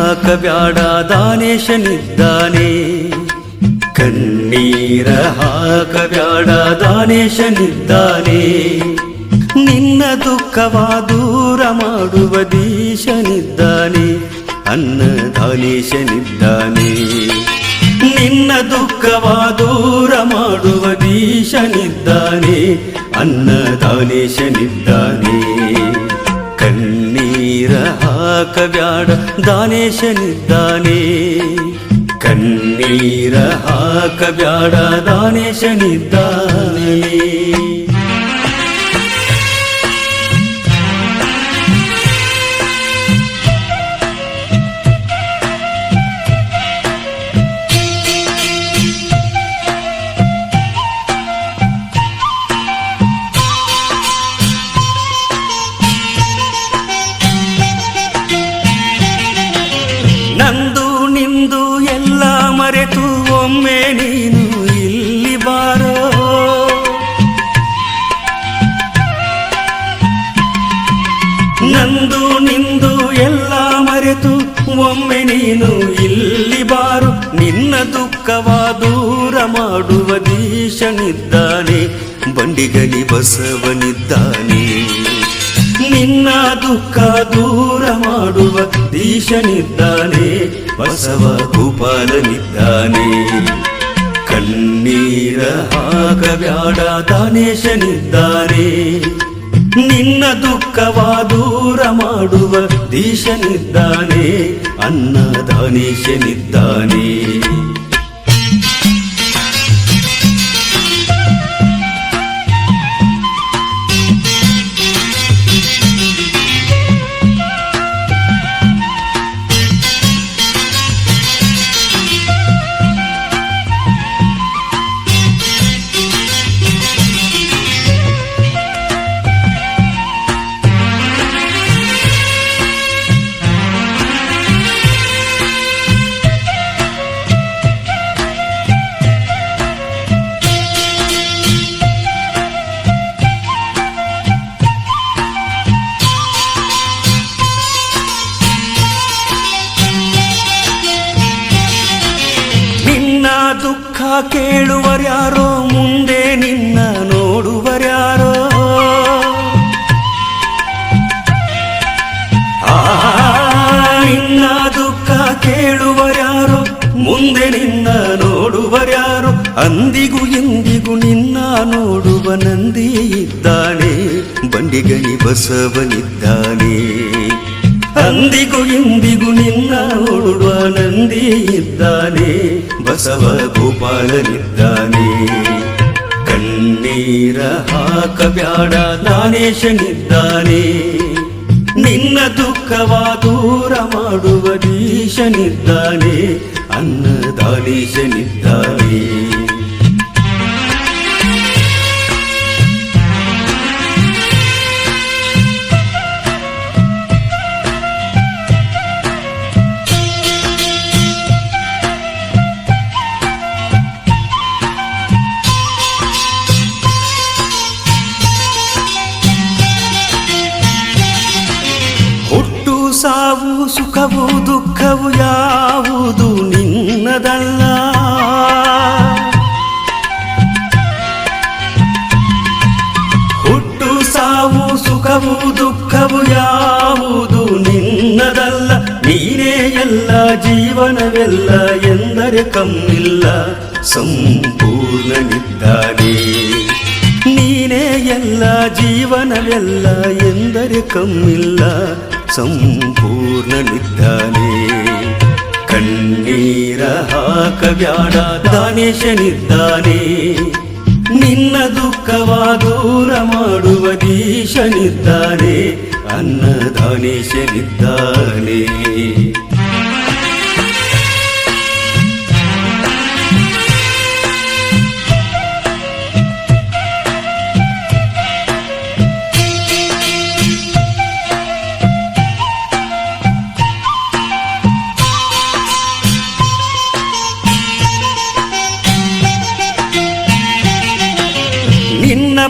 ಹಾಕಬ್ಯಾಡ ದಾನೇಶನಿದ್ದಾನೆ ಕಣ್ಣೀರ ಹಾಕಬ್ಯಾಡ ದಾನೇಶನಿದ್ದಾನೆ ನಿನ್ನ ದುಃಖವ ದೂರ ಮಾಡುವ ದೀಶನಿದ್ದಾನೆ ಅನ್ನದಾನೇಶನಿದ್ದಾನೆ ನಿನ್ನ ದುಃಖವ ದೂರ ಮಾಡುವ ದೀಶನಿದ್ದಾನೆ ಅನ್ನದಾನೇಶನಿದ್ದಾನೆ ಹಾಕಬ್ಯಾಡ ದಾನೇಶನಿದ್ದಾನೆ. ಕಣ್ಣೀರ ಹಾಕಬ್ಯಾಡ ದಾನೇಶನಿದ್ದಾನೆ. ನಂದು ನಿಂದು ಎಲ್ಲ ಮರೆತು ಒಮ್ಮೆ ನೀನು ಇಲ್ಲಿ ಬಾರೋ. ನಂದು ನಿಂದು ಎಲ್ಲ ಮರೆತು ಒಮ್ಮೆ ನೀನು ಇಲ್ಲಿ ಬಾರು. ನಿನ್ನ ದುಃಖವ ದೂರ ಮಾಡುವ ದೀಶನಿದ್ದಾನೆ, ಬಂಡಿಗಲಿ ಬಸವನಿದ್ದಾನೆ. ನಿನ್ನ ದುಃಖ ದೂರ ಮಾಡುವ ದೀಶನಿದ್ದಾನೆ ಬಸವ ಗೋಪಾಲನಿದ್ದಾನೆ ಕಣ್ಣೀರ ಹಾಕಬ್ಯಾಡ ದಾನೇಶನಿದ್ದಾನೆ ನಿನ್ನ ದುಃಖವ ದೂರ ಮಾಡುವ ದೀಶನಿದ್ದಾನೆ ಅನ್ನದಾನೇಶನಿದ್ದಾನೆ ದುಃಖ ಕೇಳುವರ್ಯಾರೋ, ಮುಂದೆ ನಿನ್ನ ನೋಡುವರ್ಯಾರೋ. ನಿನ್ನ ದುಃಖ ಕೇಳುವರ್ಯಾರೋ, ಮುಂದೆ ನಿನ್ನ ನೋಡುವರ್ಯಾರೋ. ಅಂದಿಗೂ ಎಂದಿಗೂ ನಿನ್ನ ನೋಡುವ ನಂದಿ ಇದ್ದಾನೆ ಬಂಡಿಗಣಿ ಬಸವನಿದ್ದಾನೆ ಅಂದಿಗೂ ಇಂದಿಗೂ ನಿನ್ನ ನೋಡುವ ನಂದಿ ಇದ್ದಾನೆ. ಬಸವ ಗೋಪಾಲನಿದ್ದಾನೆ. ಕಣ್ಣೀರ ಹಾಕಬ್ಯಾಡ ದಾನೇಶನಿದ್ದಾನೆ ನಿನ್ನ ದುಃಖವ ದೂರ ಮಾಡುವ ದೀಶನಿದ್ದಾನೆ ಅನ್ನದಾನೇಶನಿದ್ದಾನೆ. ಸುಖವು ದುಃಖವು ಯಾವುದು ನಿನ್ನದಲ್ಲ. ಹುಟ್ಟು, ಸಾವು, ಸುಖವು, ದುಃಖವು ಯಾವುದು ನಿನ್ನದಲ್ಲ. ನೀನೇ ಎಲ್ಲ ಜೀವನವೆಲ್ಲ ಎಂದರೆ ಕಮ್ಮಿಲ್ಲ. ಸಂಪೂರ್ಣನಿದ್ದಾನೆ ನೀನೇ ಎಲ್ಲ ಜೀವನವೆಲ್ಲ ಎಂದರೆ ಕಮ್ಮಿಲ್ಲ. ಸಂಪೂರ್ಣನಿದ್ದಾನೆ. ಕಣ್ಣೀರ ಹಾಕಬ್ಯಾಡ ದಾನೇಶನಿದ್ದಾನೆ ನಿನ್ನ ದುಃಖವ ದೂರ ಮಾಡುವ ದೀಶನಿದ್ದಾನೆ ಅನ್ನದಾನೇಶನಿದ್ದಾನೆ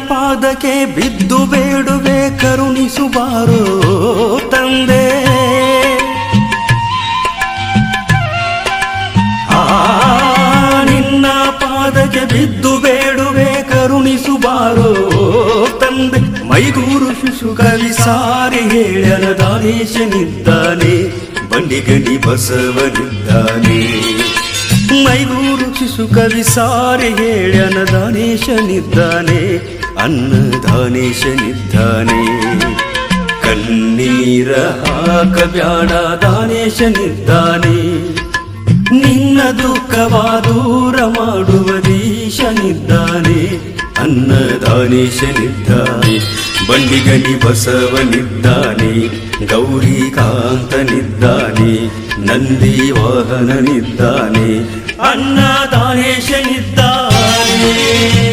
ಪಾದಕ್ಕೆ ಬಿದ್ದು ಬೇಡುವೆ ಕರುಣಿಸುವಾರು ತಂದೆ. ಆ, ನಿನ್ನ ಪಾದಕ್ಕೆ ಬಿದ್ದು ಬೇಡುವೆ ಕರುಣಿಸುವಾರು ತಂದೆ. ಮೈಗೂರು ಕವಿ ಸಾರಿ ಹೇಳನ ದಾನೇಶನಿದ್ದಾನೆ ಬಂಡಿಗಡಿ ಬಸವನಿದ್ದಾನೆ ಮೈಗೂರು ಶಿಶು ಕವಿ ಸಾರಿ ಹೇಳ್ಯನ ದಾನೇಶನಿದ್ದಾನೆ ಅನ್ನದಾನೇಶನಿದ್ದಾನೆ. ಕಣ್ಣೀರ ಹಾಕಬ್ಯಾಡ ದಾನೇಶನಿದ್ದಾನೆ. ನಿನ್ನ ದುಃಖವ ದೂರ ಮಾಡುವ ದೀಶನಿದ್ದಾನೆ. ಅನ್ನದಾನೇಶನಿದ್ದಾನೆ. ಬಂಡಿಗಣಿ ಬಸವನಿದ್ದಾನೆ. ಗೌರಿಕಾಂತನಿದ್ದಾನೆ. ನಂದಿ ವಾಹನನಿದ್ದಾನೆ ಅನ್ನದಾನೇಶನಿದ್ದಾನೆ.